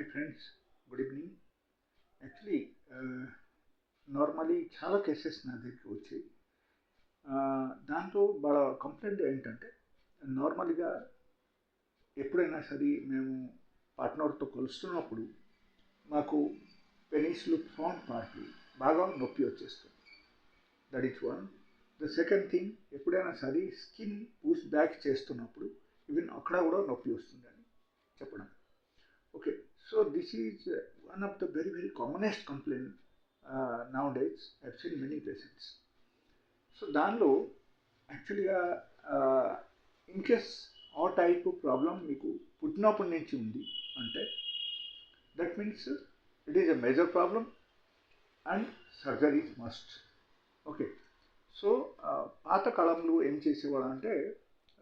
Hi friends good evening actually normally చాలా cases నా దగ్గరికి వచ్చాయి దాంట్లో వాళ్ళ కంప్లైంట్ ఏంటంటే నార్మల్గా ఎప్పుడైనా సరే మేము పార్ట్నర్తో కలుస్తున్నప్పుడు మాకు పెనీస్లు ఫామ్ పార్టీ బాగా నొప్పి వచ్చేస్తుంది. That is one the second thing ఎప్పుడైనా సరే స్కిన్ పూస్ బ్యాక్ చేస్తున్నప్పుడు ఈవెన్ అక్కడ కూడా నొప్పి వస్తుందని చెప్పడం. Okay so this is one of the very very commonest complaint now days I've seen many patients so దానిలో యాక్చువల్గా ఇన్ కేస్ ఆ టైప్ ప్రాబ్లం మీకు పుట్టినప్పటి నుంచి ఉంది అంటే that means it is a major problem and surgery must okay so పాత కాలంలో ఏం చేసేవాడు అంటే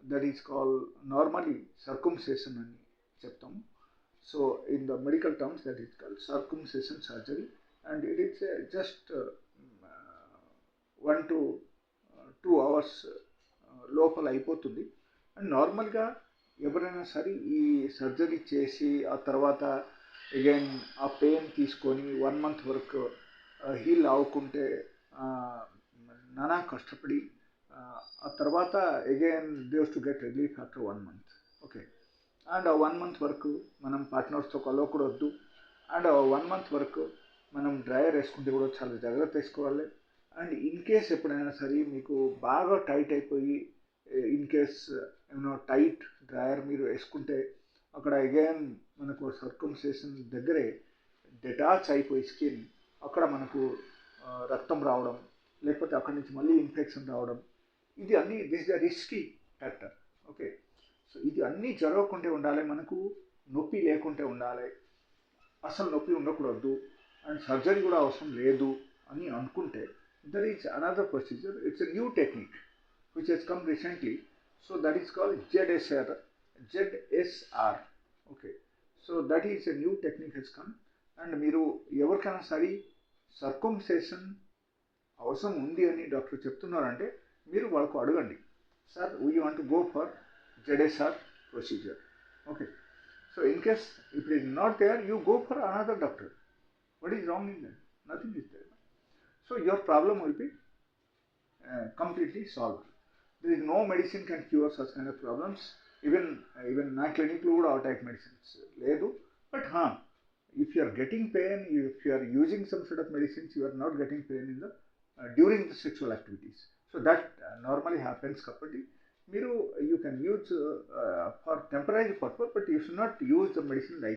that is call normally circumcision అని చెప్తాము so in the medical terms that is call circumcision surgery and it is just one to two hours లోపల అయిపోతుంది. And నార్మల్గా ఎవరైనా సరే ఈ సర్జరీ చేసి ఆ తర్వాత అగైన్ ఆ పెయిన్ తీసుకొని వన్ మంత్ వరకు uh, హీల్ అవ్వకుంటే నానా కష్టపడి ఆ తర్వాత again they've to get relief after one month okay and ఆ వన్ మంత్ వరకు మనం పార్ట్నర్స్తో కలవకూడదు అండ్ వన్ మంత్ వరకు మనం డ్రైయర్ వేసుకుంటే కూడా చాలా జాగ్రత్త వేసుకోవాలి. అండ్ ఇన్ కేస్ ఎప్పుడైనా సరే మీకు బాగా టైట్ అయిపోయి ఇన్ కేస్ ఏమైనా టైట్ డ్రయర్ మీరు వేసుకుంటే అక్కడ అగైన్ మనకు సర్కంసేషన్ దగ్గరే డెటాచ్ అయిపోయి స్కిన్ అక్కడ మనకు రక్తం రావడం లేకపోతే అక్కడి నుంచి మళ్ళీ ఇన్ఫెక్షన్ రావడం ఇది అన్నీ this the risky factor. Okay? So ఇది అన్నీ జరగకుండా ఉండాలి మనకు నొప్పి లేకుంటే ఉండాలి. అసలు నొప్పి ఉండకూడదు అండ్ సర్జరీ కూడా అవసరం లేదు అని అనుకుంటే there is another procedure it's a new technique which has come recently so that is call ZSR ZSR okay so that is a new technique has come and మీరు ఎవరికైనా సరే సర్కంసేషన్ అవసరం ఉంది అని డాక్టర్ చెప్తున్నారంటే మీరు వాళ్ళకు అడగండి. Sir we want go for Jadesar procedure. Okay. So in case if it is not there, you go for another doctor. What is wrong in that? Nothing is there. So your problem will be uh, completely solved. There is no medicine can cure such kind of problems. Even uh, even not clinical would attack medicines. They. But huh, if you are getting pain, if you are using some sort of medicines, you are not getting pain in the uh, during the sexual activities. So that uh, normally happens coupled Miro you can use uh, for temporary purpose, but you should not use the medicine like